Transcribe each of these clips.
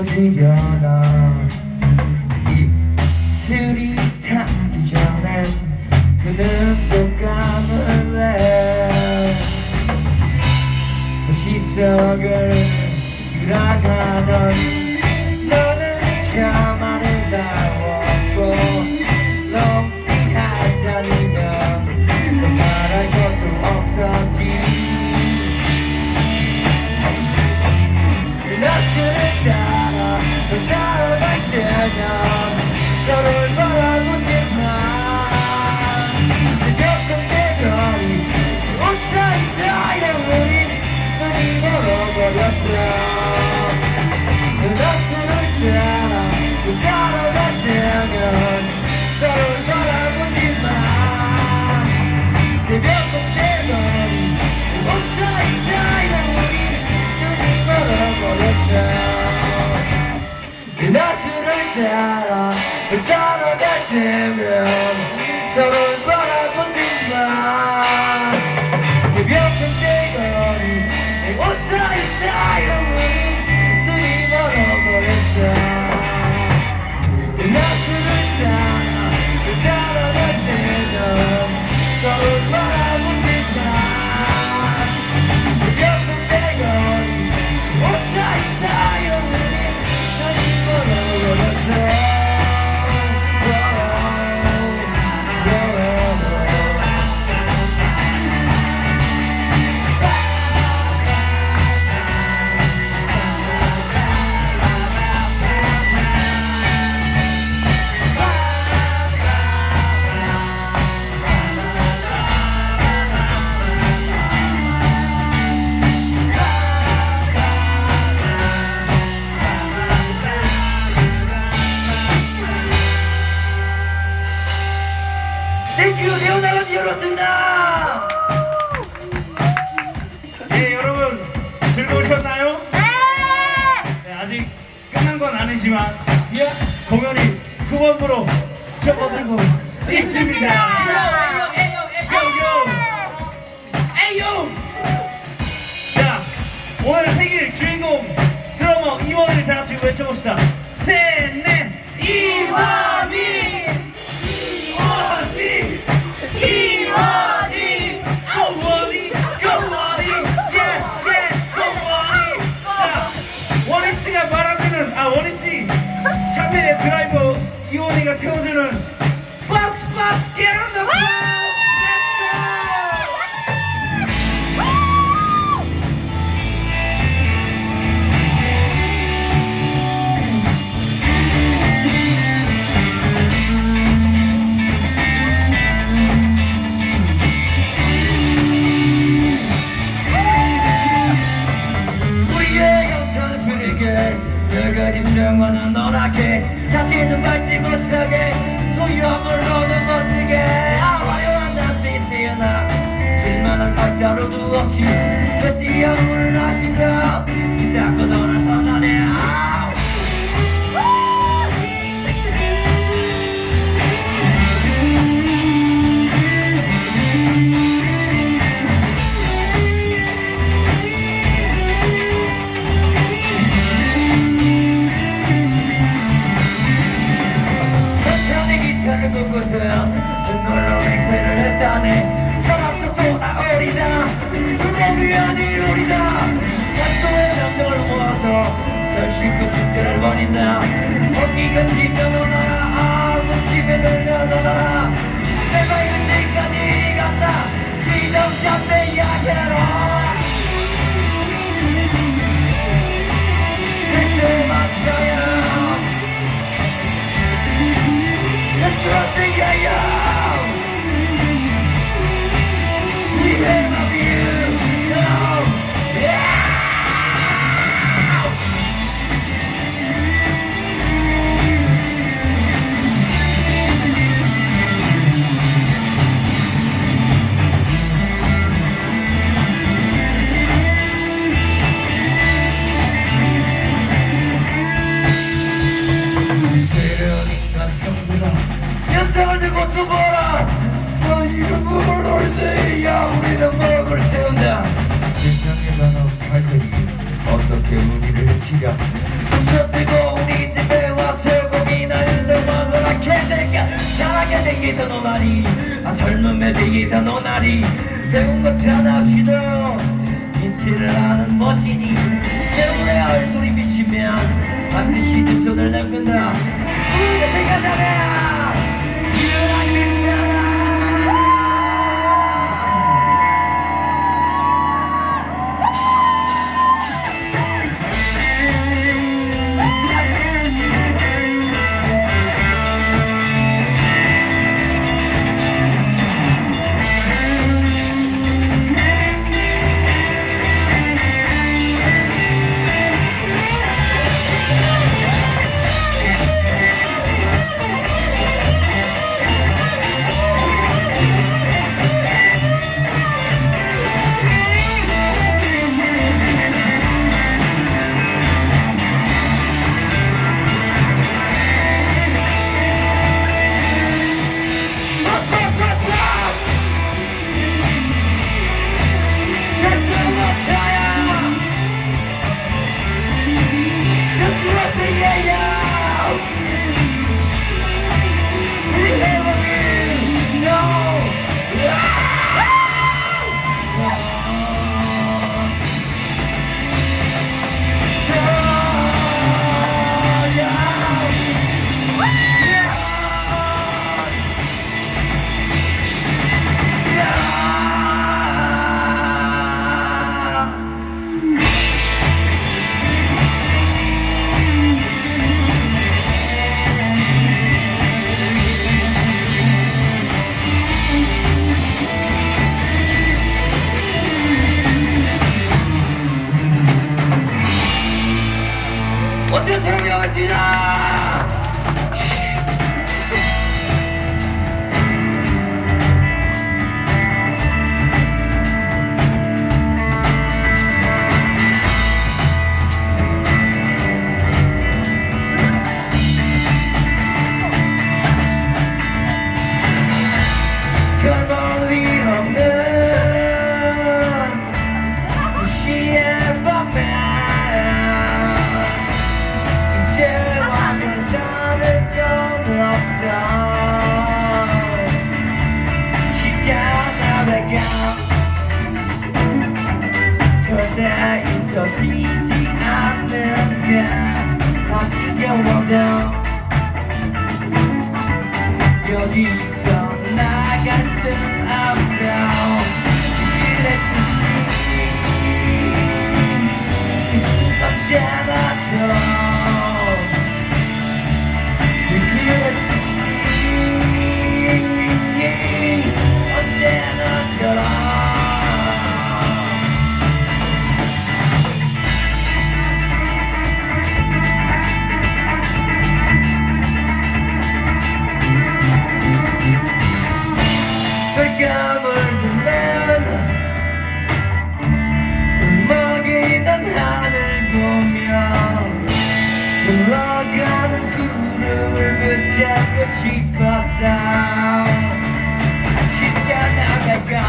떨어지려나. 입술이 닿기 전엔 그는 또 감을래 다시 그 속을 돌아가던 되면 서로를 바라보지만 새벽 경계거리 내 옷을 Get on the bus! 내가 입장만은 너라게 다시는 밟지 못하게 자루 없이 새지 영혼을 하신다 닦고 떠나서 就听你们吉。can walk down your knees. she falls out She got now to go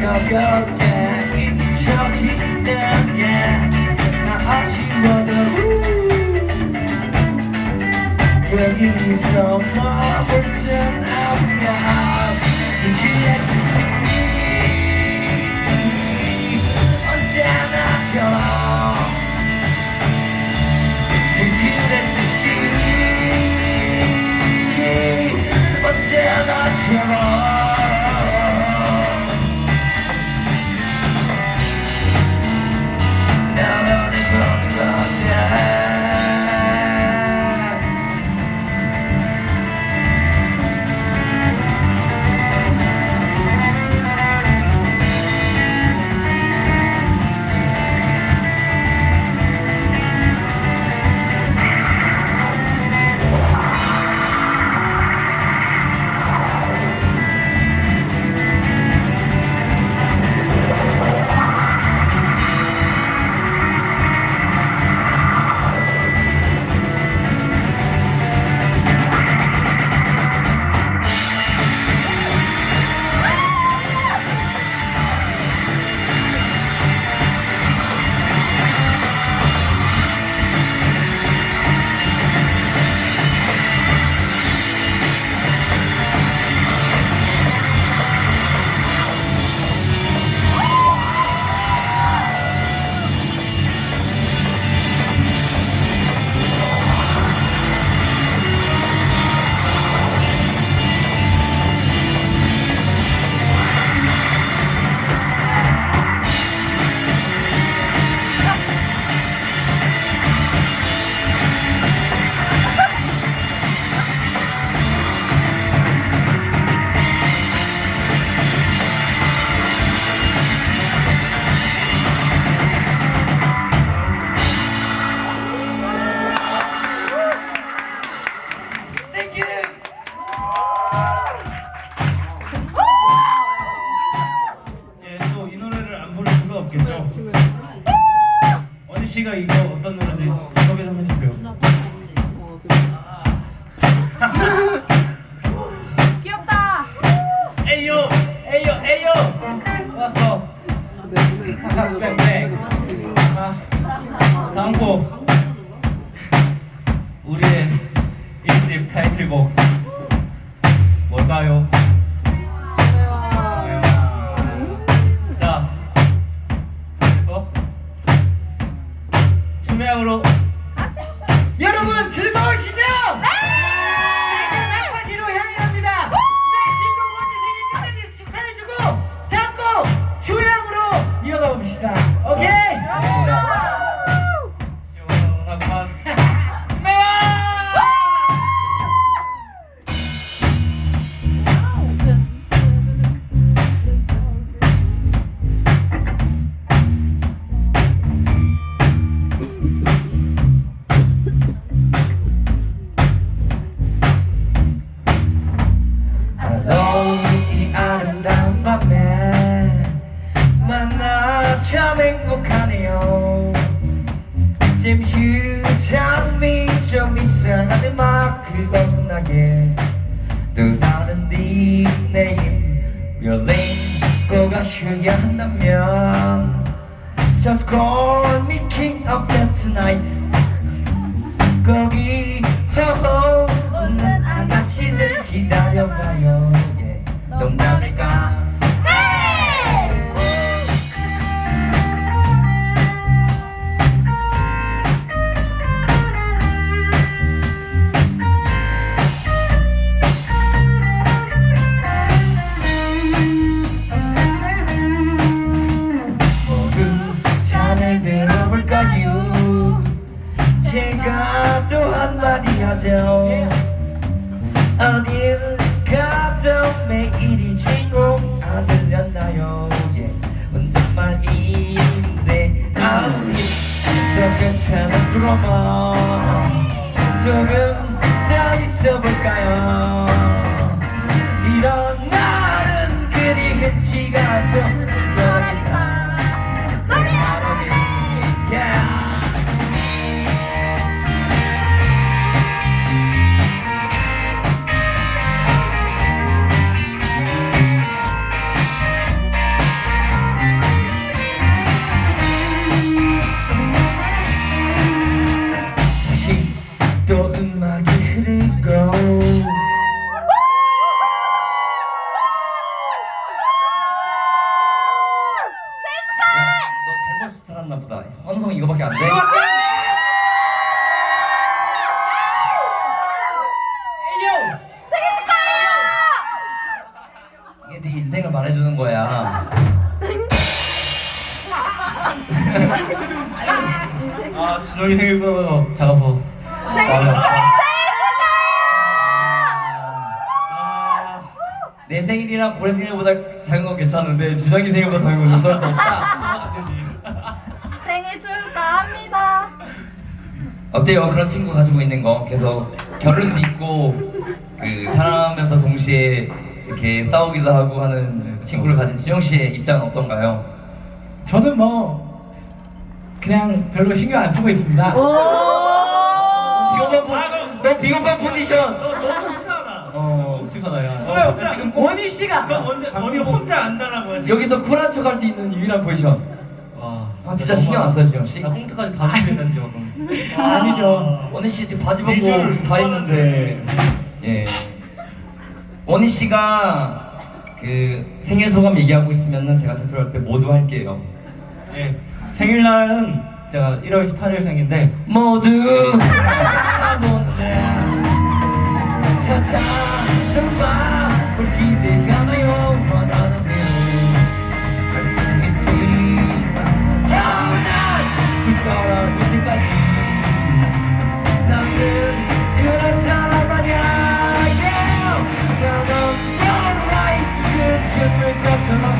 Go, go, get in touch Well, you. need some more than I Amen. 내 생일이랑 고래 생일보다 작은 건 괜찮은데 준영이 생일보다 작은 건 용서할 수 없다 생일 축하합니다. 어때요? 그런 친구 가지고 있는 거 계속 겨룰 수 있고 그 사랑하면서 동시에 이렇게 싸우기도 하고 하는 친구를 가진 지영 씨의 입장은 어떤가요? 저는 뭐 그냥 별로 신경 안 쓰고 있습니다. 비겁한 포, 너 비겁한 포지션. 너 너무 치사 하다. 어. 너무 치사다, 야. 왜너 혼자 지금 꼭- 원희 씨가 그거 언제 어디 혼자 안다라고 하지? 여기서 쿨한 척할 수 있는 유일한 포지션. 와. 아, 진짜 신경 안 써요, 지영 씨? 나 홈트까지 다 준비했는데 지금. 아니죠. 원희 씨 지금 바지 벗고 다 했는데. 예. 원희 씨가 그 생일 소감 얘기하고 있으면은 제가 발표할 때 모두 할게요. 예. 생일날은 제가 1월 18일 생인데 모두 바라보는데 찾아는 마음을 기대하나요 원하는 할수 있지만 겨우난 좀 떨어질 때까지 나는 그런 사람 아니야 yeah. On, you're right 끝을 것처럼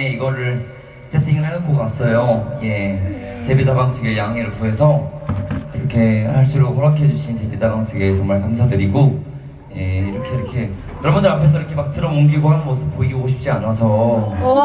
밤에 이거를 세팅을 해놓고 갔어요. 예, 제비다방 측의 양해를 구해서 그렇게 할수록 허락해주신 제비다방 측에 정말 감사드리고 예, 이렇게 이렇게 여러분들 앞에서 이렇게 막 드럼 옮기고 하는 모습 보이고 싶지 않아서 오.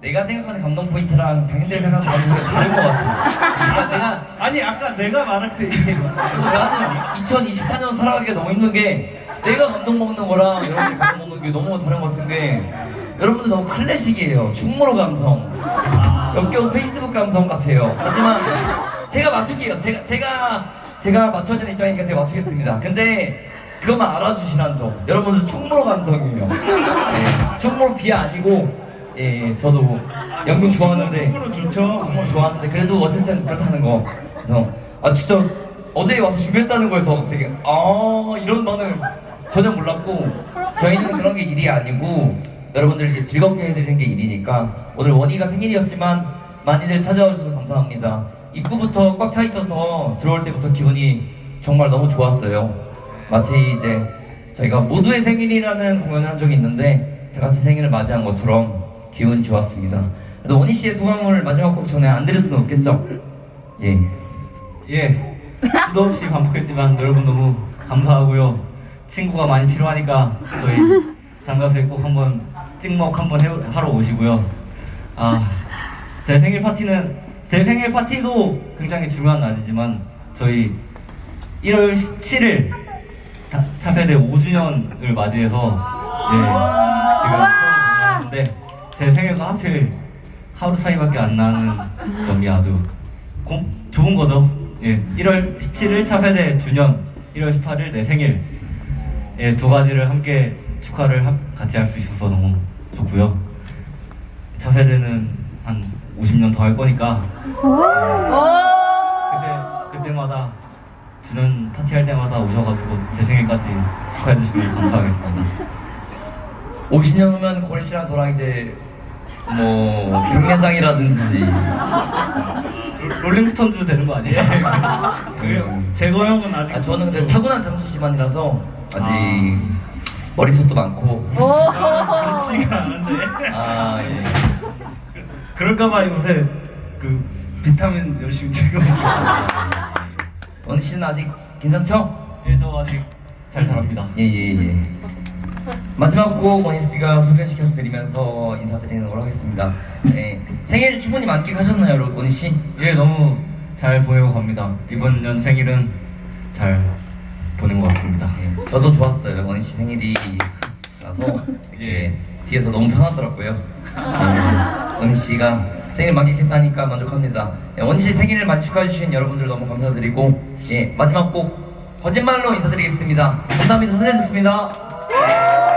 내가 생각하는 감동 포인트랑 당신들이 생각하는 감동 포인트가 다른 것 같아. 그러니까 내가 아니 아까 내가 말할 때 이게 그래서 나는 2024년 살아가기가 너무 힘든 게 내가 감동 먹는 거랑 여러분이 감동 먹는 게 너무 다른 것 같은 게 여러분들 너무 클래식이에요. 충무로 감성. 역겨운 페이스북 감성 같아요. 하지만 제가 맞출게요. 제가 제가 제가 맞춰야 되는 입장이니까 제가 맞추겠습니다. 근데 그것만 알아주시란 점. 여러분들 충무로 감성이에요. 예, 충무로 비 아니고 예, 저도 연극 좋아하는데 충무로 좋죠. 정말 좋아하는데 그래도 어쨌든 그렇다는 거 그래서 아 진짜 어제 와서 준비했다는 거에서 되게 아 이런 거는 전혀 몰랐고 저희는 그런 게 일이 아니고 여러분들 이 즐겁게 해드리는 게 일이니까 오늘 원희가 생일이었지만 많이들 찾아와 주셔서 감사합니다 입구부터 꽉 차 있어서 들어올 때부터 기분이 정말 너무 좋았어요 마치 이제 저희가 모두의 생일이라는 공연을 한 적이 있는데 다 같이 생일을 맞이한 것처럼 기분이 좋았습니다. 그래도 원희 씨의 소감을 마지막 곡 전에 안 드릴 수는 없겠죠? 예. 예, 수도 없이 반복했지만 여러분 너무 감사하고요. 친구가 많이 필요하니까 저희 단가수에 꼭 한번 찍먹 한번 해, 하러 오시고요. 아, 제 생일 파티는 제 생일 파티도 굉장히 중요한 날이지만 저희 1월 17일 다- 차세대 5주년을 맞이해서 예, 지금 처음 공연하는데 제 생일과 하필 하루 차이밖에 안 나는 점이 아주 고, 좋은 거죠. 예, 1월 17일 차세대 주년, 1월 18일 내 생일. 예, 두 가지를 함께 축하를 하- 같이 할 수 있어서 너무 좋고요. 차세대는 한 50년 더 할 거니까 그때 그때마다 주는 파티 할 때마다 오셔가지고 제 생일까지 축하해 주시면 감사하겠습니다. 50년 후면 고래 씨랑 저랑 이제 뭐 백내장이라든지 롤링스톤즈 되는 거 아니에요? 음. 제거 형은 아직 아, 저는 근데 타고난 장수 집안이라서 아직 아. 머리숱도 많고 오. 그렇지가 않은데. 아 예. 그럴까봐 요새 그 비타민 열심히 챙겨. 원희 씨는 아직 괜찮죠? 예, 저 아직 잘 자랍니다. 예예 예, 마지막 곡 원희 씨가 소개시켜 드리면서 인사드리는 걸로 하겠습니다. 네. 생일 충분히 만끽하셨나요, 여러분? 원희 씨? 예, 너무 잘 보내고 갑니다. 이번 년 생일은 잘 보낸 것 같습니다. 예, 저도 좋았어요. 원희 씨 생일이라서 이렇게 뒤에서 너무 편하더라고요. 예, 원희 씨가 생일 만끽했다니까 만족합니다. 예, 원희 씨 생일을 축하해 주신 여러분들 너무 감사드리고 예, 마지막 곡 거짓말로 인사드리겠습니다. 감사합니다. 선생님습니다